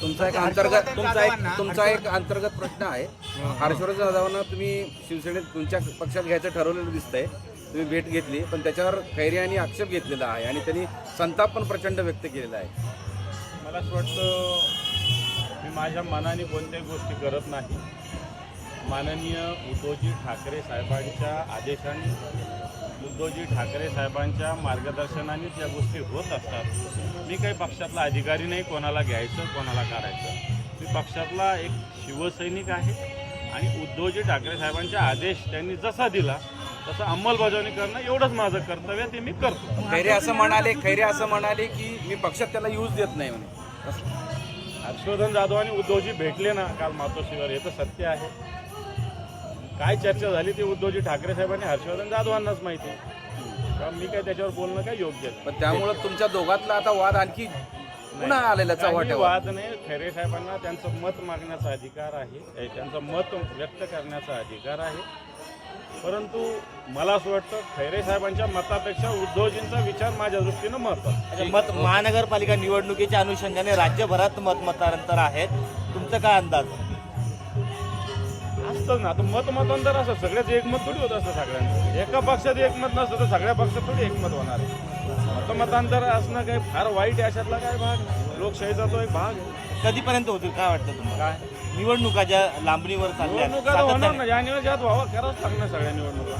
तुमचा एक अंतर्गत तुमचा एक तुमचा एक अंतर्गत प्रश्न आहे. हर्षवर्धन जाधवांना तुम्ही शिवसेनेत तुमच्या पक्षात घ्यायचं ठरवलेलं दिसतंय. तुम्ही भेट घेतली पण त्याच्यावर खैरे यांनी आक्षेप घेतलेला आहे आणि त्यांनी संताप पण प्रचंड व्यक्त केलेला आहे. मला असं वाटतं मी माझ्या मनाने कोणत्याही गोष्टी करत नाही. माननीय उद्धवजी ठाकरे साहेबांच्या आदेशाने उद्धवजी ठाकरे साहेबांच्या मार्गदर्शनानेच या गोष्टी होत असतात. मी काही पक्षातला अधिकारी नाही कोणाला घ्यायचं कोणाला काढायचं मी पक्षातला एक शिवसैनिक आहे आणि उद्धवजी ठाकरे साहेबांचा आदेश त्यांनी जसा दिला तसं अंमलबजावणी करणं एवढंच माझं कर्तव्य ते मी करतो. खैरे असं म्हणाले खैरे असं म्हणाले की मी पक्षात त्याला यूज देत नाही म्हणे. हर्षवर्धन जाधव आणि उद्धवजी भेटले ना काल मातोश्रीवर हे तर सत्य आहे. काय चर्चा झाली ती उद्धवजी ठाकरे साहेबांनी हर्षवर्धन जाधवांनाच माहिती कारण मी काय त्याच्यावर बोलणं काय योग्य. पण त्यामुळं तुमच्या दोघातला आता वाद आणखी पुन्हा आलेला काही वाद नाही. खैरे साहेबांना त्यांचं मत मागण्याचा अधिकार आहे. त्यांचं मत व्यक्त करण्याचा अधिकार आहे. परंतु मला असं वाटतं खैरे साहेबांच्या मतापेक्षा उद्धवजींचा विचार माझ्या दृष्टीनं महत्त्वाचा मत महानगरपालिका निवडणुकीच्या अनुषंगाने राज्यभरात मत मतांतर आहेत. तुमचा काय अंदाज? असतं ना. आता मत मतांतर असं सगळ्याच एकमत थोडी होत असतं सगळ्यांचं. एका पक्षात एकमत नसतं तर सगळ्या पक्षात थोडी एकमत होणार आहे. मतमतांतर असणं काही फार वाईट आहे अशातला काय भाग. लोकशाहीचा तो एक भाग आहे. कधीपर्यंत होतील? काय वाटतं तुम्हाला? काय? निवडणुका ज्या लांबणीवर चालल्या आहेत, निवडणुका तर होणार सातत्याने- ना या निवडणुकात व्हावं करावंच लागणार सगळ्या निवडणुका.